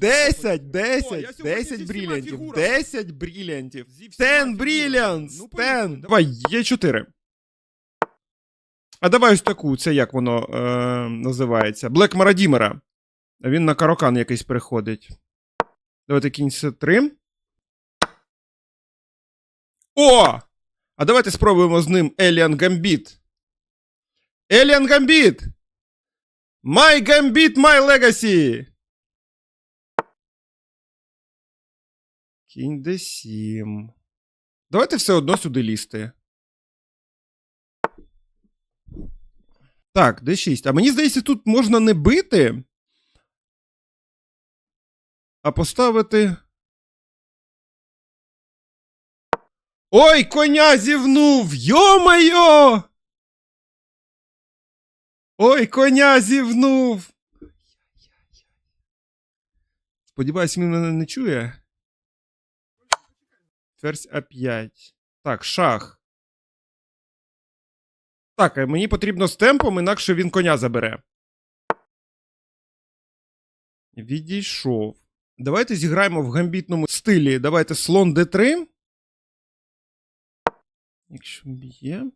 10, 10, 10 всіма брілянтів, 10 брілянтів. Зі всіма 10 фігурами. Ну, 10. Давай, є 4. А давай ось таку, це як воно е, називається? Блек Марадімера. А він на карокан якийсь переходить. Давайте кінці 3. О! А давайте спробуємо з ним Еліан Гамбіт. Еліан Гамбіт! My Gambit, my legacy! Кінь d7. Давайте все одно сюди лізти. Так, d6. А мені здається, тут можна не бити, а поставити. Ой, коня зівнув! Йо-майо! Ой, коня зівнув! Сподіваюсь, він мене не чує. Ферзь А5. Так, шах. Так, а мені потрібно з темпом, інакше він коня забере. Відійшов. Давайте зіграємо в гамбітному стилі. Давайте слон d3. Якщо б'є.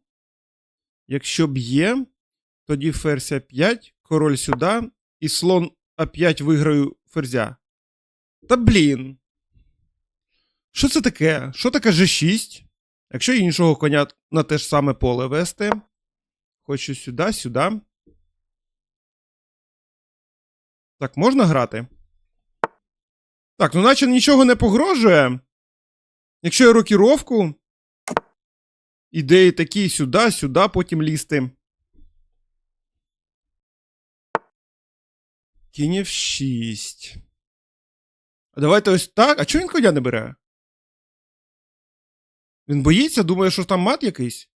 Якщо б'є, тоді ферзь А5, король сюди, і слон А5 виграю ферзя. Та блін. Що це таке? Що таке G6? Якщо іншого коня на те ж саме поле вести. Хочу сюди, сюди. Так, можна грати? Так, ну наче нічого не погрожує. Якщо я рокіровку. Ідеї такі сюди, сюди, потім лізти. Кінь 6. А давайте ось так. А чого він коня не бере? Він боїться, думає, що там мат якийсь.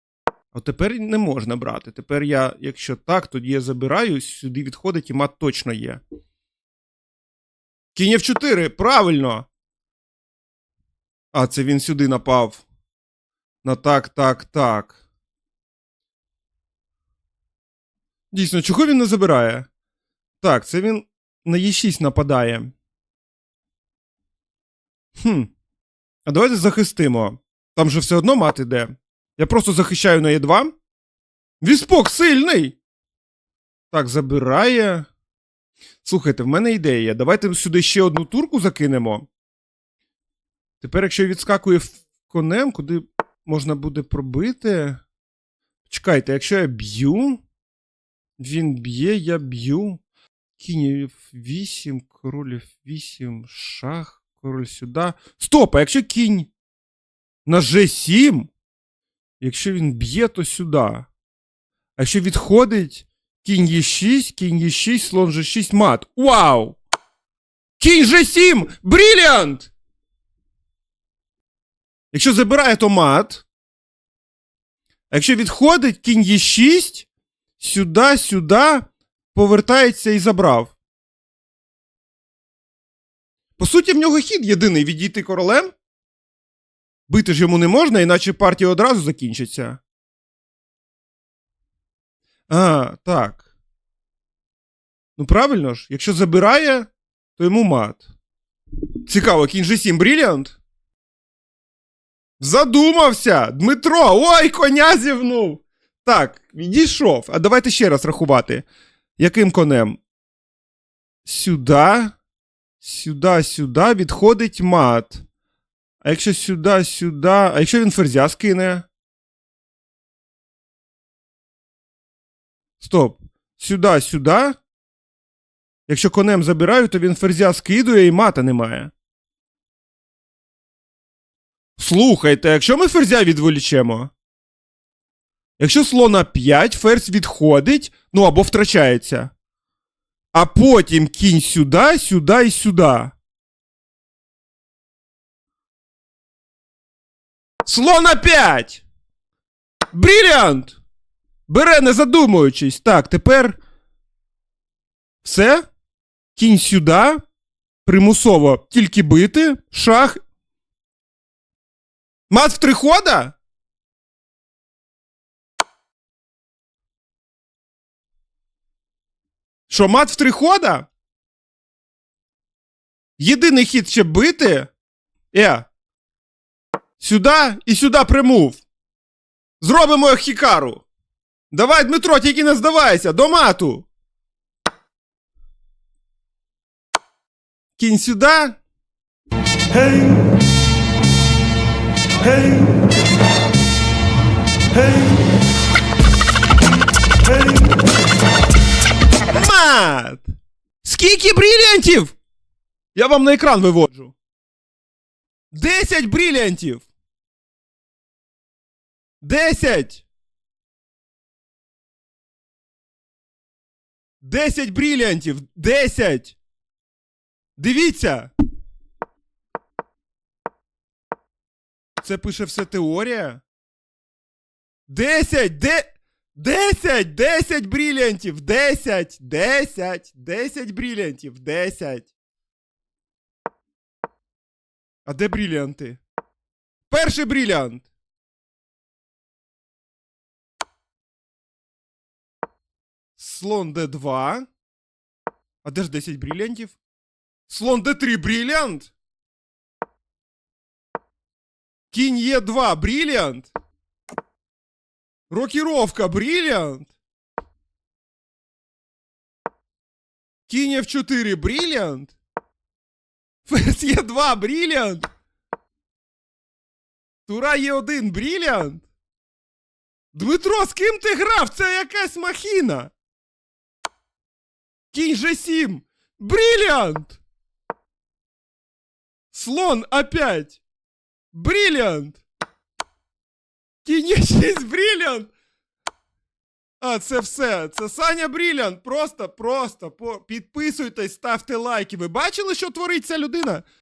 А тепер не можна брати. Тепер я, якщо так, тоді я забираю, сюди відходить і мат точно є. Кінь F4, правильно. А, це він сюди напав. На так, так, так. Дійсно, чого він не забирає? Так, це він на Е6 нападає. Хм. А давайте захистимо. Там же все одно мат іде. Я просто захищаю на Е2. Віспок сильний! Так, забирає. Слухайте, в мене ідея. Давайте сюди ще одну турку закинемо. Тепер, якщо відскакує конем, куди можна буде пробити. Чекайте, якщо я б'ю. Він б'є, я б'ю. Кінь F8, король F8, шах, король сюди. Стоп! А якщо кінь на G7, якщо він б'є, то сюди. А якщо відходить кінь Е6, кінь Е6, слон G6, мат. Вау! Кінь G7! Бріліант! Якщо забирає, то мат. А якщо відходить кінь Е6, сюди, сюди, повертається і забрав. По суті, в нього хід єдиний відійти королем. Бити ж йому не можна, іначе партія одразу закінчиться. А, так. Ну, правильно ж, якщо забирає, то йому мат. Цікаво, кінь G7 бріліант? Задумався! Дмитро! Ой, коня зівнув! Так, відійшов. А давайте ще раз рахувати. Яким конем? Сюди. Сюди, сюди відходить мат. А якщо сюди, сюди. А якщо він ферзя скине? Стоп. Сюди, сюди. Якщо конем забираю, то він ферзя скидує і мата немає. Слухайте, якщо ми ферзя відволічемо. Якщо слона 5, ферзь відходить, ну або втрачається. А потім кінь сюди, сюди і сюди. Слона 5! Бріліант! Бере, не задумуючись. Так, тепер. Все. Кінь сюди. Примусово тільки бити. Шах. Мат в три хода? Що, мат в три хода? Єдиний хід ще бити. Е. Сюди і сюди примув. Зробимо хікару. Давай, Дмитро, тільки не здавайся, до мату. Кінь сюди. Hey, hey, hey, hey. Мат! Скільки брилянтів? Я вам на екран виводжу. 10 брилянтів. 10. 10 брилянтів. 10. Дивіться. Це пише все теорія. 10! Де... 10! 10 брилянтів! 10! 10! 10 брилянтів! 10! А де брилянти? Перший брилянт! Слон Д2. А де ж 10 брилянтів? Слон Д3 брилянт! Кінь Е2 брилянт! Рокіровка брилянт! Кінь F4 брилянт! Ферзь Е2 брилянт! Тура Е1 брилянт! Дмитро, з ким ти грав? Це якась махіна! Кінь G7! Брилянт! Слон опять! Брилянт! Кінь Е6 брилянт! А, це все. Це Саня Брилянт. Просто, просто по... підписуйтесь, ставте лайки. Ви бачили, що творить ця людина?